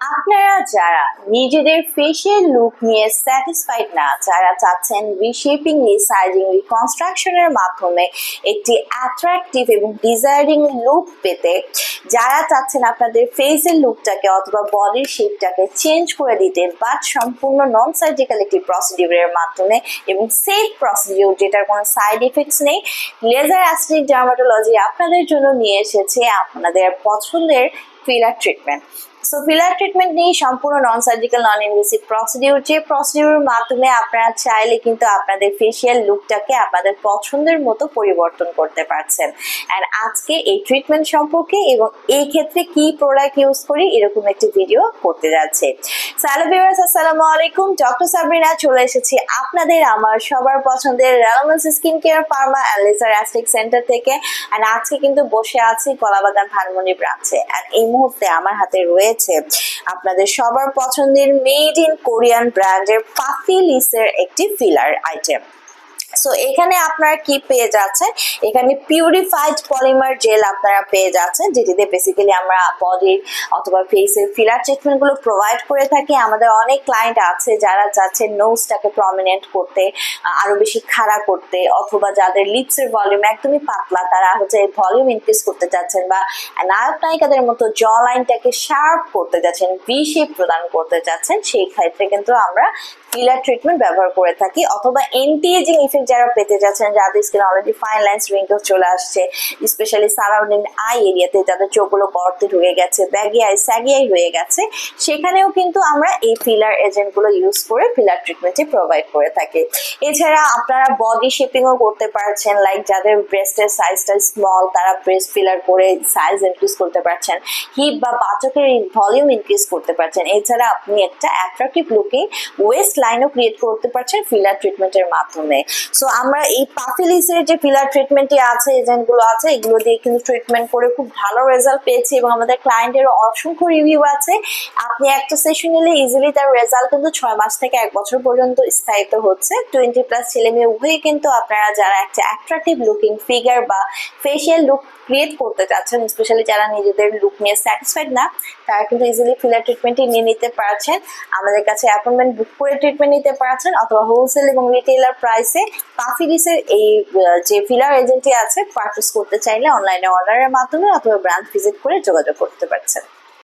আপনারা যারা নিজেদের ফেসিয়াল লুক নিয়ে স্যাটিসফাইড না, যারা চাচ্ছেন রিশেপিং রিসাইজিং রিকনস্ট্রাকশনের মাধ্যমে একটি অ্যাট্রাকটিভ এবং ডিজায়ারিং লুক পেতে, যারা চাচ্ছেন আপনাদের ফেসের লুকটাকে অথবা বডির শেপটাকে চেঞ্জ করে দিতে বাট সম্পূর্ণ নন সার্জিক্যাল একটি প্রসিডিউরের মাধ্যমে এবং সেফ প্রসিডিউর যেটার কোনো সাইড ইফেক্টস নেই লেজার অ্যাস্টিক ডার্মাটোলজি আপনাদের জন্য নিয়ে এসেছে আপনাদের পছন্দের filler treatment so filler treatment নিয়ে সম্পূর্ণ non surgical non invasive procedure যে মাধ্যমে আপনারা চাইলে কিন্তু আপনাদের ফেসিয়াল লুকটাকে আপনাদের পছন্দের মতো পরিবর্তন করতে পারছেন। অ্যান্ড আজকে এই ট্রিটমেন্ট সম্পর্কে এবং এই ক্ষেত্রে কি প্রোডাক্ট ইউজ করি, এরকম একটি ভিডিও করতে যাচ্ছে। আসসালামু আলাইকুম। ডক্টর সাবরিনা চলে এসেছি আপনাদের আমার সবার পছন্দের রেলামেন্স skin care pharma and laser aesthetic centre থেকে। অ্যান্ড আজকে কিন্তু বসে আছি কলাবাগান ধানমন্ডি ব্রাঞ্চে অ্যান্ড এই মুহূর্তে আমার হাতে রয়েছে আপনাদের সবার পছন্দের মেড ইন কোরিয়ান ব্র্যান্ডের পাফিলিসের একটি ফিলার আইটেম সো এখানে আপনারা কি পেয়ে যাচ্ছেন? এখানে পিউরিফাইড পলিমার জেল আপনারা পেয়ে যাচ্ছেন যেটিতে বেসিক্যালি আমরা বডির অথবা ফেসের ফিলার ট্রিটমেন্টগুলো প্রোভাইড করে থাকি। আমাদের অনেক ক্লায়েন্ট আছে যারা চাচ্ছে নোজটাকে প্রমিনেন্ট করতে আহ, আরও বেশি খাড়া করতে অথবা যাদের লিপসের ভলিউম একদমই পাতলা তারা হচ্ছে ভলিউম ইনক্রিজ করতে চাচ্ছেন বা নায়ক নায়িকাদের মতো জ লাইনটাকে শার্প করতে যাচ্ছেন ভি শেপ প্রদান করতে চাচ্ছেন সেই ক্ষেত্রে কিন্তু আমরা ফিলার ট্রিটমেন্ট ব্যবহার করে থাকি। অথবা এন্টি এজিং ইফেক্ট যারা পেতে যাচ্ছেন, যাদের skin already fine lines wrinkles চলে আসছে স্পেশালি সারাউন্ডিং আই এরিয়াতে যাদের চোখগুলো গর্তে ঢুকে গেছে ব্যাগি আই স্যাগি আই হয়ে গেছে, সেখানেও কিন্তু আমরা এই ফিলার এজেন্টগুলো ইউজ করে ফিলার ট্রিটমেন্টটি প্রোভাইড করে থাকি। এছাড়া আপনারা বডি শেপিংও করতে পারছেন লাইক যাদের ব্রেস্টের সাইজটা স্মল তারা ব্রেস্ট ফিলার করে সাইজ ইনক্রিজ করতে পারছেন হিপ বা বাচকের ভলিউম ইনক্রিজ করতে পারছেন, এছাড়া আপনি একটা অ্যাট্রাকটিভ লুকিং ওয়েস্ট লাইনও ক্রিয়েট করতে পারছেন ফিলার ট্রিটমেন্টের মাধ্যমে। সো আমরা এই পাফিলিসের যে ফিলার ট্রিটমেন্টটি আছে এজেন্টগুলো আছে, এগুলো দিয়ে কিন্তু ট্রিটমেন্ট করে খুব ভালো রেজাল্ট পেয়েছি এবং আমাদের ক্লায়েন্টেরও অসংখ্য রিভিউ আছে। আপনি একটা সেশন নিলে ইজিলি তার রেজাল্ট কিন্তু ছয় মাস থেকে এক বছর পর্যন্ত স্থায়িত হচ্ছে। টোয়েন্টি প্লাস ছেলে মেয়ে উভয়ই কিন্তু আপনারা যারা একটা অ্যাট্রাকটিভ লুকিং ফিগার বা ফেসিয়াল লুক ক্রিয়েট করতে চাচ্ছেন স্পেশালি যারা নিজেদের লুক নিয়ে স্যাটিসফাইড না, তারা কিন্তু ইজিলি ফিলার ট্রিটমেন্টটি নিয়ে নিতে পারছেন। আমাদের কাছে অ্যাপয়েন্টমেন্ট বুক করে ট্রিটমেন্ট নিতে পারছেন, অথবা হোলসেল এবং রিটেলার প্রাইসে পাফিলিসের এই যে ফিলার এজেন্টটি আছে পারচেস করতে চাইলে অনলাইনে অর্ডারের মাধ্যমে অথবা ব্রাঞ্চ ভিজিট করে যোগাযোগ করতে পারছেন।